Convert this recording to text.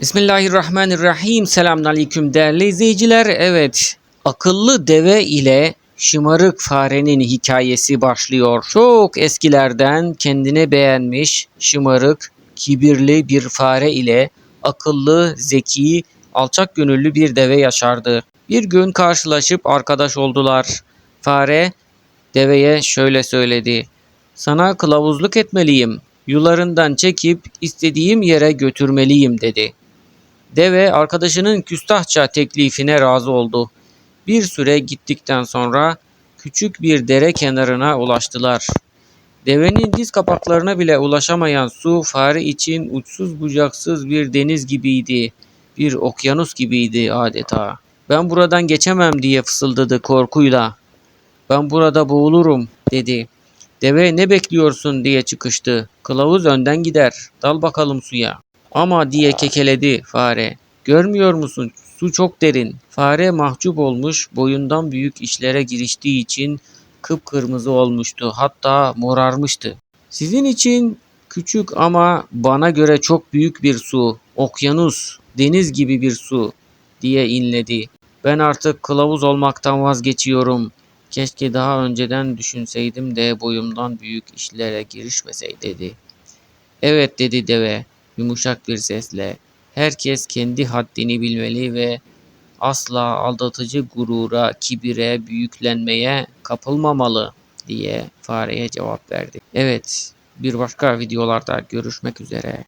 Bismillahirrahmanirrahim. Selamünaleyküm değerli izleyiciler. Evet, akıllı deve ile şımarık farenin hikayesi başlıyor. Çok eskilerden kendine beğenmiş, şımarık, kibirli bir fare ile akıllı, zeki, alçak gönüllü bir deve yaşardı. Bir gün karşılaşıp arkadaş oldular. Fare deveye şöyle söyledi. Sana kılavuzluk etmeliyim. Yularından çekip istediğim yere götürmeliyim dedi. Deve arkadaşının küstahça teklifine razı oldu. Bir süre gittikten sonra küçük bir dere kenarına ulaştılar. Devenin diz kapaklarına bile ulaşamayan su fare için uçsuz bucaksız bir deniz gibiydi. Bir okyanus gibiydi adeta. Ben buradan geçemem diye fısıldadı korkuyla. Ben burada boğulurum dedi. Deve ne bekliyorsun diye çıkıştı. Kılavuz önden gider. Dal bakalım suya. Ama diye kekeledi fare. Görmüyor musun? Su çok derin. Fare mahcup olmuş, boyundan büyük işlere giriştiği için kıpkırmızı olmuştu. Hatta morarmıştı. Sizin için küçük ama bana göre çok büyük bir su. Okyanus, deniz gibi bir su diye inledi. Ben artık kılavuz olmaktan vazgeçiyorum. Keşke daha önceden düşünseydim de boyumdan büyük işlere girişmeseydim dedi. Evet dedi deve yumuşak bir sesle. Herkes kendi haddini bilmeli ve asla aldatıcı gurura, kibire, büyüklenmeye kapılmamalı diye fareye cevap verdi. Evet, bir başka videolarda görüşmek üzere.